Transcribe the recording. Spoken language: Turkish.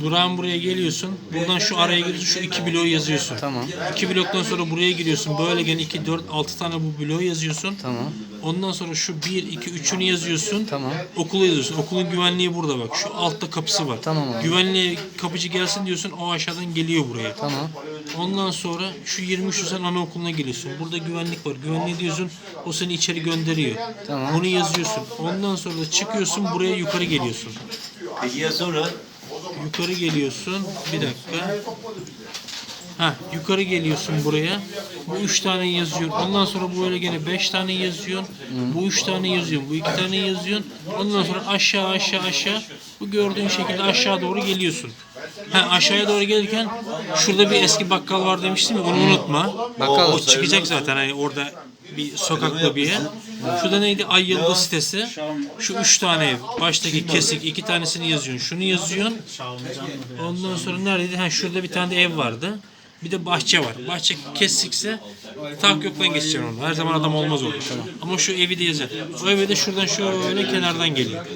Durağın buraya geliyorsun. Buradan şu araya giriyorsun. Şu iki bloğu yazıyorsun. Tamam. İki bloktan sonra buraya giriyorsun. Böyle gene 2, 4, 6 tane bu bloğu yazıyorsun. Tamam. Ondan sonra şu 1, 2, 3'ünü yazıyorsun. Tamam. Okulu yazıyorsun. Okulun güvenliği burada bak. Şu altta kapısı var. Tamam abi. Güvenliğe kapıcı gelsin diyorsun. O aşağıdan geliyor buraya. Tamam. Ondan sonra şu 23'ü sen anaokuluna geliyorsun. Burada güvenlik var. Güvenliği diyorsun. O seni içeri gönderiyor. Tamam. Bunu yazıyorsun. Ondan sonra da çıkıyorsun. Buraya yukarı geliyorsun. Peki ya sonra? Yukarı geliyorsun. Bir dakika. Ha, yukarı geliyorsun buraya. Bu üç tane yazıyor. Ondan sonra böyle gene beş tane yazıyorsun. Bu üç tane yazıyorsun. Bu iki tane yazıyorsun. Ondan sonra aşağı aşağı aşağı. Bu gördüğün şekilde aşağı doğru geliyorsun. Ha, aşağıya doğru gelirken şurada bir eski bakkal var demiştim ya onu unutma. Bakkal. O, o çıkacak zaten hani orada bir sokakta bir yer. Şurada neydi? Ay Yıldız sitesi. Şu üç tane ev. Baştaki kesik iki tanesini yazıyorsun. Şunu yazıyorsun. Ondan sonra neredeydi? Ha şurada bir tane de ev vardı. Bir de bahçe var. Bahçe kesikse tak yoktan geçeceksin onu. Her zaman adam olmaz orada. Ama şu evi de yazacaksın. O evi de şuradan şöyle kenardan geliyor.